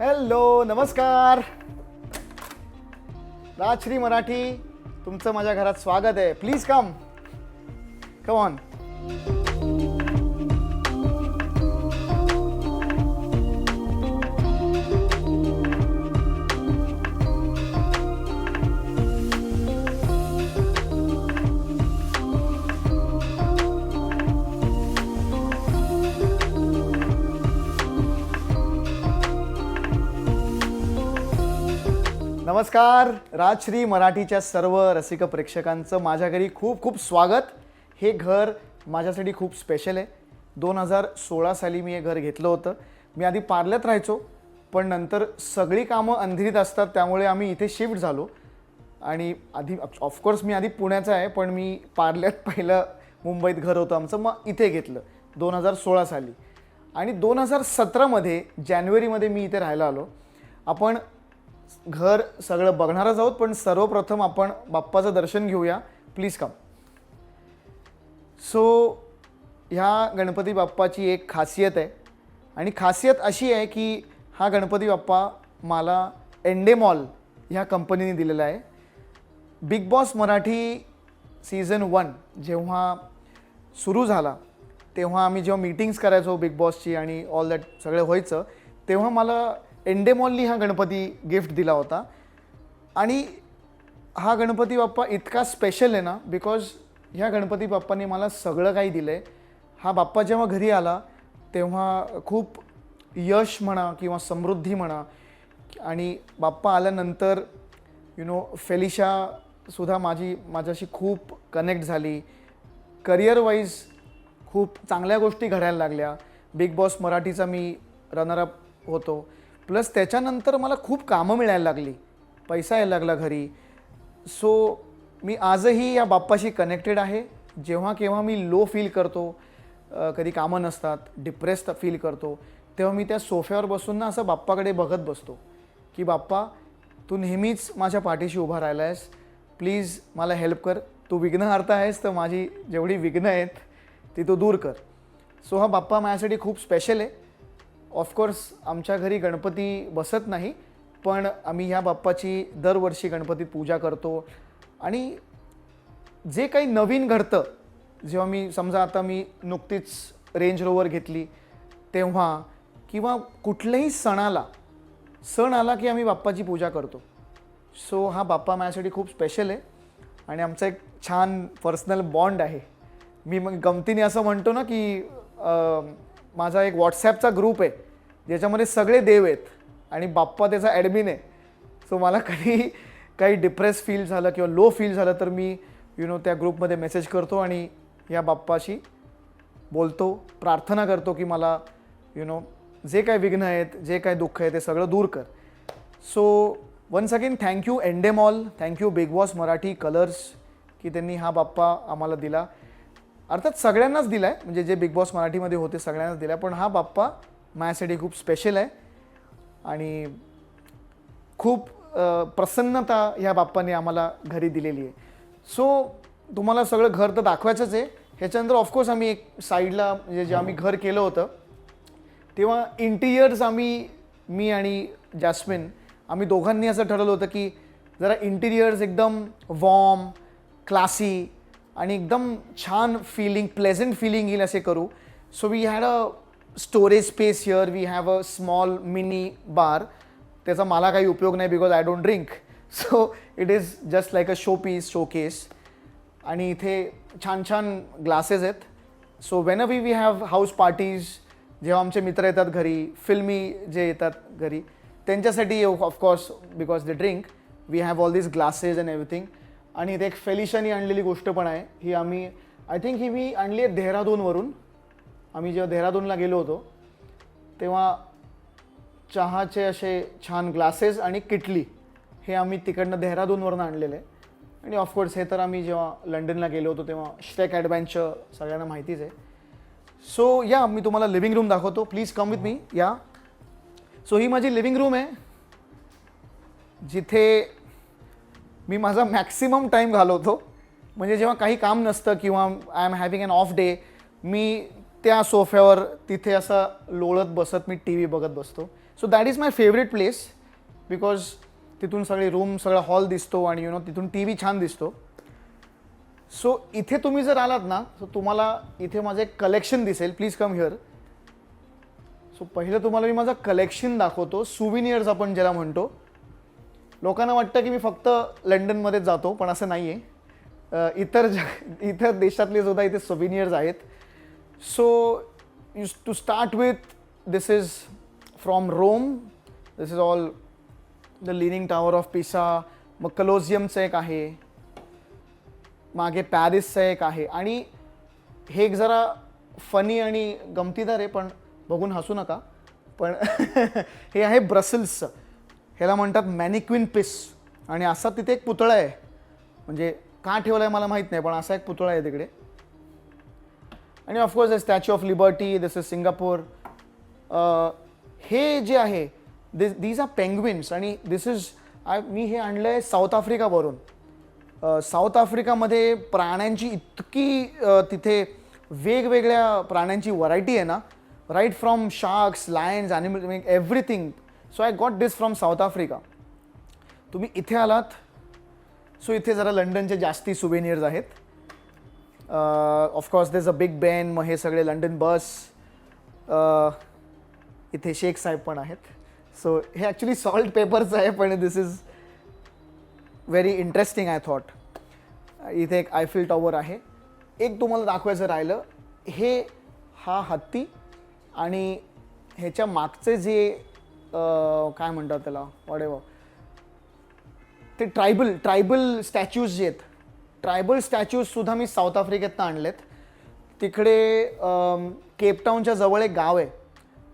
Hello नमस्कार. राजश्री मराठी तुमचं माझ्या घरात स्वागत आहे. प्लीज कम कम ऑन नमस्कार. राजश्री मराठीच्या सर्व रसिक प्रेक्षकांचं माझ्या घरी खूप खूप स्वागत. हे घर माझ्यासाठी खूप स्पेशल आहे. दोन हजार सोळा साली मी हे घर घेतलं होतं. मी आधी पार्ल्यात राहायचो पण नंतर सगळी कामं अंधेरीत असतात त्यामुळे आम्ही इथे शिफ्ट झालो. आणि आधी ऑफकोर्स मी आधी पुण्याचा आहे पण मी पार्ल्यात पहिलं मुंबईत घर होतं आमचं मग इथे घेतलं दोन हजार सोळा साली. आणि दोन हजार सतरामध्ये जानेवारीमध्ये मी इथे राहायला आलो. आपण घर सगळं बघणारच आहोत पण सर्वप्रथम आपण बाप्पाचं दर्शन घेऊया. प्लीज कम सो ह्या गणपती बाप्पाची एक खासियत आहे. आणि खासियत अशी आहे की हा गणपती बाप्पा मला एंडेमॉल ह्या कंपनीने दिलेला आहे. Big boss Marathi season one जेव्हा सुरू झाला तेव्हा आम्ही जेव्हा मीटिंग्स करायचो बिग बॉसची आणि ऑल दॅट सगळं व्हायचं तेव्हा मला एंडेमॉलनी हा गणपती गिफ्ट दिला होता. आणि हा गणपती बाप्पा इतका स्पेशल आहे ना बिकॉज ह्या गणपती बाप्पाने मला सगळं काही दिलं आहे हा बाप्पा जेव्हा घरी आला तेव्हा खूप यश म्हणा किंवा समृद्धी म्हणा आणि बाप्पा आल्यानंतर यु नो फेलिशासुद्धा माझी माझ्याशी खूप कनेक्ट झाली. करिअर वाईज खूप चांगल्या गोष्टी घडायला लागल्या. बिग बॉस मराठीचा मी रनरअप होतो. प्लस त्याच्यानंतर मला खूप कामं मिळायला लागली. पैसा यायला लागला घरी. सो मी आजही या बाप्पाशी कनेक्टेड आहे. जेव्हा केव्हा मी लो फील करतो कधी कामं नसतात डिप्रेस्ड फील करतो तेव्हा मी त्या सोफ्यावर बसून ना असं बाप्पाकडे बघत बसतो की बाप्पा तू नेहमीच माझ्या पाठीशी उभा राहिला आहेस प्लीज मला हेल्प कर. तू विघ्नहर्ता आहेस तर माझी जेवढी विघ्न आहेत ती तू दूर कर. सो हा बाप्पा माझ्यासाठी खूप स्पेशल आहे. ऑफकोर्स आमच्या घरी गणपती बसत नाही पण आम्ही ह्या बाप्पाची दरवर्षी गणपतीत पूजा करतो. आणि जे काही नवीन घडतं जेव्हा मी समजा आता मी नुकतीच रेंज रोवर घेतली तेव्हा किंवा कुठल्याही सणाला सण आला की आम्ही बाप्पाची पूजा करतो. सो हा बाप्पा माझ्यासाठी खूप स्पेशल आहे आणि आमचा एक छान पर्सनल बॉन्ड आहे. मी मग गमतीने असं म्हणतो ना की माझा एक व्हॉट्सॲपचा ग्रुप आहे ज्याच्यामध्ये सगळे देव आहेत आणि बाप्पा त्याचा ॲडमिन आहे. सो मला कधी काही डिप्रेस फील झालं किंवा लो फील झालं तर मी यु नो त्या ग्रुपमध्ये मेसेज करतो आणि या बाप्पाशी बोलतो प्रार्थना करतो की मला यु नो जे काय विघ्न आहेत जे काय दुःख आहे ते सगळं दूर कर. So once again thank you Endemol thank you big boss Marathi Colors की त्यांनी हा बाप्पा आम्हाला दिला. अर्थात सगळ्यांनाच दिला आहे म्हणजे जे बिग बॉस मराठीमध्ये होते सगळ्यांनाच दिला पण हा बाप्पा माझ्यासाठी खूप स्पेशल आहे. आणि खूप प्रसन्नता ह्या बाप्पाने आम्हाला घरी दिलेली आहे. सो तुम्हाला सगळं घर तर दाखवायचंच आहे. ह्याच्यानंतर ऑफकोर्स आम्ही एक साईडला म्हणजे जे आम्ही घर केलं होतं तेव्हा इंटिरियर्स आम्ही मी आणि जॅस्मिन आम्ही दोघांनी असं ठरवलं होतं की जरा इंटिरियर्स एकदम वॉर्म क्लासी आणि एकदम छान फिलिंग प्लेझंट फिलिंग येईल असे करू. So we had a storage space here we have a small mini bar त्याचा मला काही उपयोग नाही because I don't drink so it is just like a show piece showcase आणि इथे छान छान ग्लासेस आहेत. So when we we have house parties जेव्हा आमचे मित्र येतात घरी फिल्मी जे येतात घरी त्यांच्यासाठी of course because they drink we have all these glasses and everything आणि इथे एक फेलिशानी आणलेली गोष्ट पण आहे. ही आम्ही आय थिंक ही मी आणली आहे देहरादूनवरून. आम्ही जेव्हा देहरादूनला गेलो होतो तेव्हा चहाचे असे छान ग्लासेस आणि किटली हे आम्ही तिकडनं देहरादूनवरून आणलेले. आहे आणि ऑफकोर्स हे तर आम्ही जेव्हा लंडनला गेलो होतो तेव्हा श्रेक ॲडव्हेंचर सगळ्यांना माहितीच आहे. सो या मी तुम्हाला लिव्हिंग रूम दाखवतो. प्लीज कम विथ मी या. सो ही माझी लिव्हिंग रूम आहे जिथे मी माझा मॅक्सिमम टाईम घालवतो. म्हणजे जेव्हा काही काम नसतं किंवा I am having an off day मी त्या सोफ्यावर तिथे असं लोळत बसत मी टी व्ही बघत बसतो. So that is my favourite place because तिथून सगळी रूम सगळा हॉल दिसतो आणि यु नो तिथून टी व्ही छान दिसतो. सो इथे तुम्ही जर आलात ना सो तुम्हाला इथे माझं एक कलेक्शन दिसेल. प्लीज कम हिअर सो पहिलं तुम्हाला मी माझं कलेक्शन दाखवतो. सुविनियर्स आपण ज्याला म्हणतो. लोकांना वाटतं की मी फक्त लंडनमध्येच जातो पण असं नाही आहे इतर जग इतर देशातले सुद्धा इथे सोविनियर्स आहेत. So you to start with this is from Rome this is all the leaning tower of Pisa मग कलोझियमचं एक आहे. मागे पॅरिसचं एक आहे. आणि हे एक जरा फनी आणि गमतीदार आहे पण बघून हसू नका. पण हे आहे ब्रसल्सचं ह्याला म्हणतात मॅनिक्विन पिस. आणि असा तिथे एक पुतळा आहे. म्हणजे का ठेवला आहे मला माहीत नाही पण असा एक पुतळा आहे तिकडे. आणि of course Statue of Liberty this is Singapore हे जे आहे दिस दीज आर पेंग्विन्स आणि दिस इज आय मी हे आणलं आहे साऊथ आफ्रिकावरून साऊथ आफ्रिकामध्ये प्राण्यांची इतकी तिथे वेगवेगळ्या प्राण्यांची व्हरायटी आहे ना. Right from sharks lions animal everything so I got this from South Africa तुम्ही इथे आलात. सो इथे जरा लंडनचे जास्ती सुवेनियर्स आहेत. ऑफकोर्स देज अ बिग बॅन मग हे सगळे लंडन बस uh, इथे शेख साहेब पण आहेत. सो हे ॲक्च्युली सॉल्ट पेपरचं आहे पण this is very interesting I thought इथे एक आयफिल टॉवर आहे. एक तुम्हाला दाखवायचं राहिलं हे हा हत्ती आणि ह्याच्या मागचे जे काय म्हणतात त्याला? वडेव ते ट्रायबल ट्रायबल स्टॅच्यूज जे आहेत ट्रायबल स्टॅच्यूजसुद्धा मी साऊथ आफ्रिकेतनं आणलेत. तिकडे केपटाऊनच्या जवळ एक गाव आहे.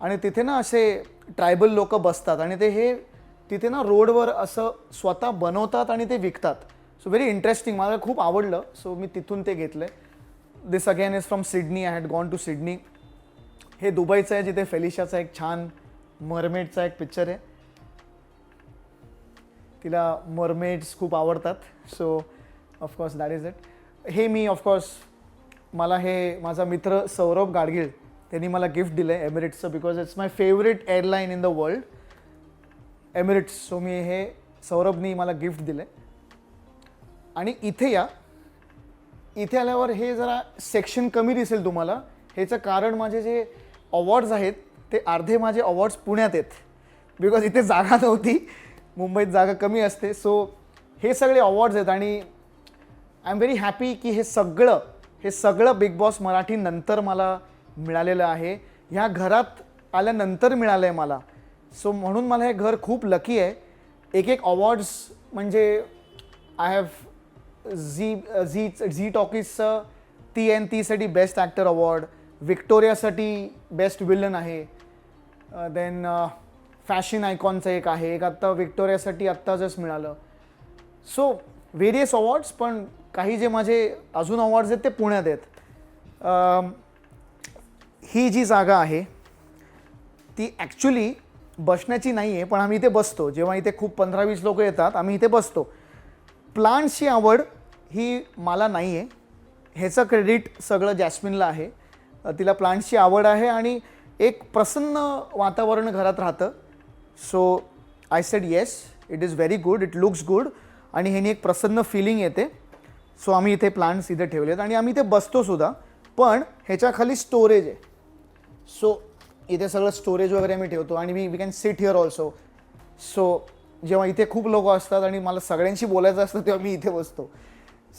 आणि तिथे ना असे ट्रायबल लोक बसतात आणि ते हे तिथे ना रोडवर असं स्वतः बनवतात आणि ते विकतात. सो व्हेरी इंटरेस्टिंग मला खूप आवडलं. सो मी तिथून ते घेतलं this again is from Sydney I had gone to Sydney हे दुबईचं आहे जिथे फेलिशाचं एक छान मरमेडचा एक पिक्चर आहे. तिला मरमेड्स खूप आवडतात. So of course that is it हे मी ऑफकोर्स मला हे माझा मित्र सौरभ गाडगीळ त्यांनी मला गिफ्ट दिलं आहे एमिरेट्सचं because it's my favourite airline in the world Emirates so मी हे सौरभनी मला गिफ्ट दिलं आहे आणि इथे या. इथे आल्यावर हे जरा सेक्शन कमी दिसेल तुम्हाला. ह्याचं कारण माझे जे अवॉर्ड्स आहेत ते अर्धे माझे अवॉर्ड्स पुण्यात आहेत. बिकॉज इथे जागा नव्हती मुंबईत जागा कमी असते. सो हे सगळे अवॉर्ड्स आहेत आणि आय एम व्हेरी हॅपी की हे सगळं हे सगळं बिग बॉस मराठी नंतर मला मिळालेलं आहे. ह्या घरात आल्यानंतर मिळालं आहे मला. सो म्हणून मला हे घर खूप लकी आहे. एक एक अवॉर्ड्स म्हणजे I have Zee Zee Zee टॉकीजचं ती एन तीसाठी बेस्ट ॲक्टर अवॉर्ड विक्टोरियासाठी बेस्ट विलन आहे. देन फॅशन आयकॉनचं एक आहे. एक आत्ता विक्टोरियासाठी आत्ताच मिळालं. सो व्हेरियस अवॉर्ड्स पण काही जे माझे अजून अवॉर्ड्स आहेत ते पुण्यात आहेत. ही जी जागा आहे ती ॲक्च्युली बसण्याची नाही आहे पण आम्ही इथे बसतो. जेव्हा इथे खूप पंधरा वीस लोक येतात आम्ही इथे बसतो. प्लांट्सची आवड ही मला नाही आहे ह्याचं क्रेडिट सगळं जॅस्मिनला आहे. तिला प्लांट्सची आवड आहे आणि एक प्रसन्न वातावरण घरात राहतं. So I said yes it is very good it looks good आणि ह्यानी एक प्रसन्न फिलिंग येते. सो आम्ही इथे प्लांट्स इथे ठेवलेत आणि आम्ही इथे बसतो सुद्धा. पण ह्याच्याखाली स्टोरेज आहे. सो इथे सगळं स्टोरेज वगैरे आम्ही ठेवतो आणि we we can sit here also so जेव्हा इथे खूप लोक असतात आणि मला सगळ्यांशी बोलायचं असतं तेव्हा मी इथे बसतो.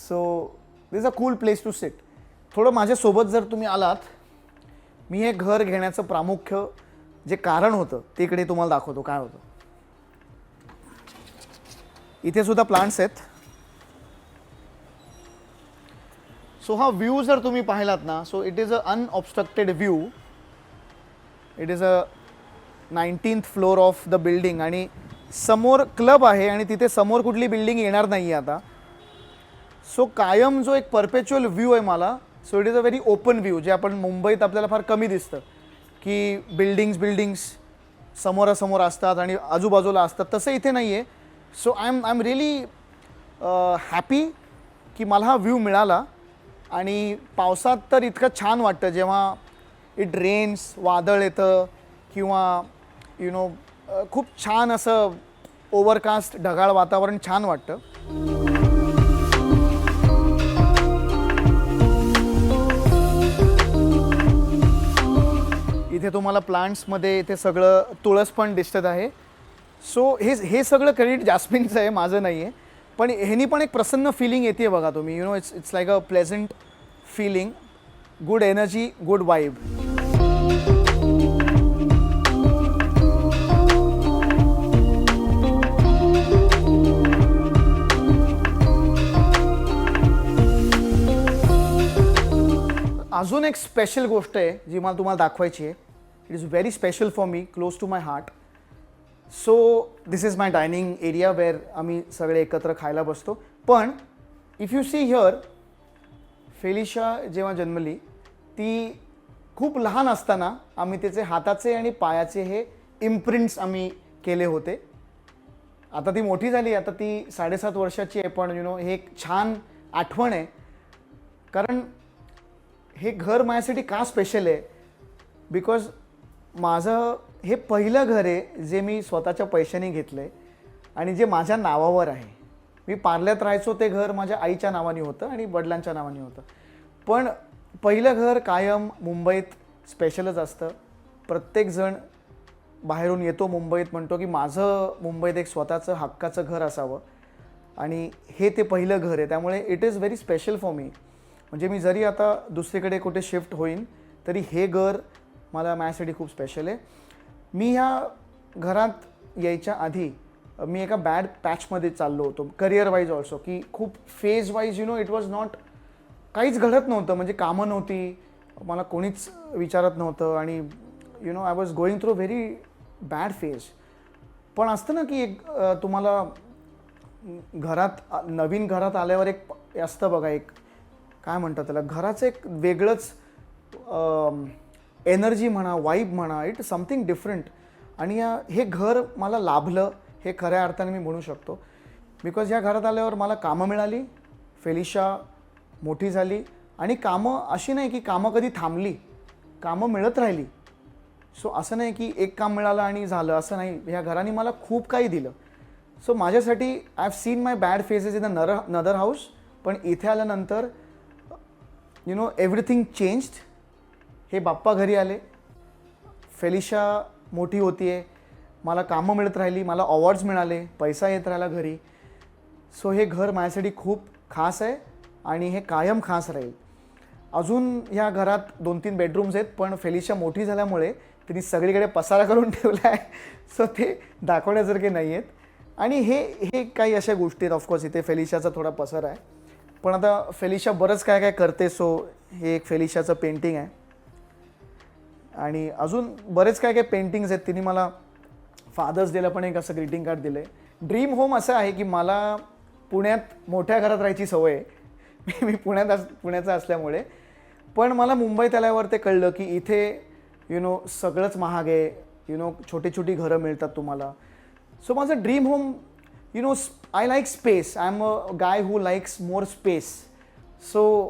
So this a cool place to sit थोडं माझ्यासोबत जर तुम्ही आलात मी हे घर घेण्याचं प्रामुख्य जे कारण होतं ते इकडे तुम्हाला दाखवतो काय होतं. इथे सुद्धा प्लांट्स आहेत. सो हा व्ह्यू जर तुम्ही पाहिलात ना so it is a unobstructed view it is a nineteenth floor of the building आणि समोर क्लब आहे आणि तिथे समोर कुठली बिल्डिंग येणार नाही आहे आता. सो कायम जो एक परपेच्युअल व्ह्यू आहे मला so it is a very open view जे आपण मुंबईत आपल्याला फार कमी दिसतं की बिल्डिंग्स बिल्डिंग्स समोरासमोर असतात आणि आजूबाजूला असतात. तसं इथे नाही आहे so I am I am really happy की मला हा व्ह्यू मिळाला आणि पावसात तर इतकं छान वाटतं. जेव्हा इट रेन्स वादळ येतं किंवा यु नो uh, खूप छान असं ओव्हरकास्ट ढगाळ वातावरण छान वाटतं. इथे तुम्हाला प्लांट्समध्ये इथे सगळं तुळस पण दिसत आहे. सो हे हे सगळं क्रेडिट जास्मिनचं आहे माझं नाही आहे पण ह्यानी पण एक प्रसन्न फिलिंग येते बघा तुम्ही. You know it's it's like a pleasant feeling good energy good vibe अजून एक स्पेशल गोष्ट आहे जी मला तुम्हाला दाखवायची आहे. It is very special for me close to my heart so this is my dining area where आम्ही सगळे एकत्र खायला बसतो. पण if you see here Felicia जेव्हा जन्मली ती खूप लहान असताना आम्ही त्याचे हाताचे आणि पायाचे हे इम्प्रिंट्स आम्ही केले होते. आता ती मोठी झाली आता ती साडेसात वर्षाची आहे पण यु नो हे एक छान आठवण आहे. कारण हे घर माझ्यासाठी का स्पेशल आहे? बिकॉज माझं हे पहिलं घर आहे जे मी स्वतःच्या पैशाने घेतलं आहे आणि जे माझ्या नावावर आहे. मी पार्ल्यात राहायचो ते घर माझ्या आईच्या नावाने होतं आणि वडिलांच्या नावाने होतं. पण पहिलं घर कायम मुंबईत स्पेशलच असतं. प्रत्येकजण बाहेरून येतो मुंबईत म्हणतो की माझं मुंबईत एक स्वतःचं हक्काचं घर असावं. आणि हे ते पहिलं घर आहे. त्यामुळे it is very special for me म्हणजे मी जरी आता दुसरीकडे कुठे शिफ्ट होईन तरी हे घर मला माझ्यासाठी खूप स्पेशल आहे. मी ह्या घरात यायच्या आधी मी एका बॅड पॅचमध्ये चाललो होतो करिअर वाईज ऑल्सो की खूप phase wise you know it was not काहीच घडत नव्हतं. म्हणजे कामं नव्हती मला कोणीच विचारत नव्हतं आणि you know I was going through very bad phase पण असतं ना की एक तुम्हाला घरात नवीन घरात आल्यावर एक असतं बघा एक काय म्हणतात त्याला घराचं एक वेगळंच एनर्जी म्हणा वाईब म्हणा इट समथिंग डिफरंट. आणि या हे घर मला लाभलं हे खऱ्या अर्थाने मी म्हणू शकतो. बिकॉज या घरात आल्यावर मला कामं मिळाली फेलिशा मोठी झाली. आणि कामं अशी नाही की कामं कधी थांबली कामं मिळत राहिली. सो असं नाही की एक काम मिळालं आणि झालं असं नाही. ह्या घराने मला खूप काही दिलं. सो माझ्यासाठी I have seen my bad phases in the another house पण इथे आल्यानंतर यु नो एव्हरीथिंग चेंज्ड हे बाप्पा घरी आले. फेलिशा मोठी होती आहे. मला कामं मिळत राहिली मला अवॉर्ड्स मिळाले पैसा येत राहिला घरी. सो हे घर माझ्यासाठी खूप खास आहे आणि हे कायम खास राहील. अजून ह्या घरात दोन तीन बेडरूम्स आहेत पण फेलिशा मोठी झाल्यामुळे तिने सगळीकडे पसारा करून ठेवला आहे. सो ते दाखवण्यासारखे नाही आहेत. आणि हे हे काही अशा गोष्टी आहेत ऑफकोर्स इथे फेलिशाचा थोडा पसार आहे. पण आता फेलिशा बरंच काय काय करते सो हे एक फेलिशाचं पेंटिंग आहे. आणि अजून बरेच काय काय पेंटिंग्स आहेत तिने मला फादर्स डेला पण एक असं ग्रीटिंग कार्ड दिलं आहे ड्रीम होम असं आहे की मला पुण्यात मोठ्या घरात राहायची सवय आहे. मी पुण्यात अस पुण्याचा असल्यामुळे. पण मला मुंबईत आल्यावर ते कळलं की इथे यु नो सगळंच महाग आहे. यु नो छोटी छोटी घरं मिळतात तुम्हाला. सो माझं dream home you know I like space I am a guy who likes more space so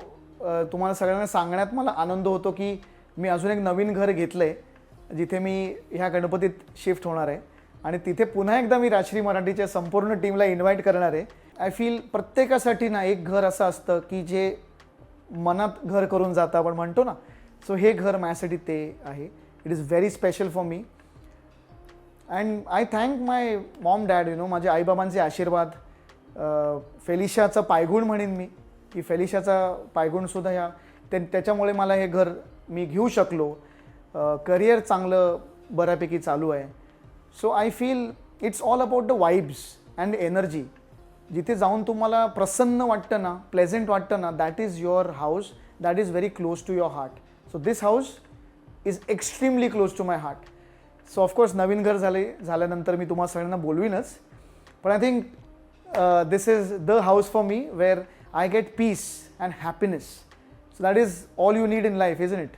तुम्हाला सगळ्यांना सांगण्यात मला आनंद होतो की मी अजून एक नवीन घर घेतलं आहे जिथे मी ह्या गणपतीत शिफ्ट होणार आहे. आणि तिथे पुन्हा एकदा मी राजश्री मराठीच्या संपूर्ण टीमला इन्व्हाइट करणार आहे. आय फील प्रत्येकासाठी ना एक घर असं असतं की जे मनात घर करून जातं आपण म्हणतो ना. सो हे घर माझ्यासाठी ते आहे. It is very special for me and I thank my mom dad you know माझे आईबाबांचे आशीर्वाद. फेलिशाचं पायगुण म्हणेन मी. की फेलिशाचा पायगुणसुद्धा ह्या ते त्याच्यामुळे मला हे घर मी घेऊ शकलो. करिअर चांगलं बऱ्यापैकी चालू आहे. So I feel it's all about the vibes and energy जिथे जाऊन तुम्हाला प्रसन्न वाटतं ना प्लेझेंट वाटतं ना that is your house that is very close to your heart so this house is extremely close to my heart so of course नवीन घर झाले झाल्यानंतर मी तुम्हाला सगळ्यांना बोलवीनच. पण I think this is the house for me where I get peace and happiness so that is all you need in life is in it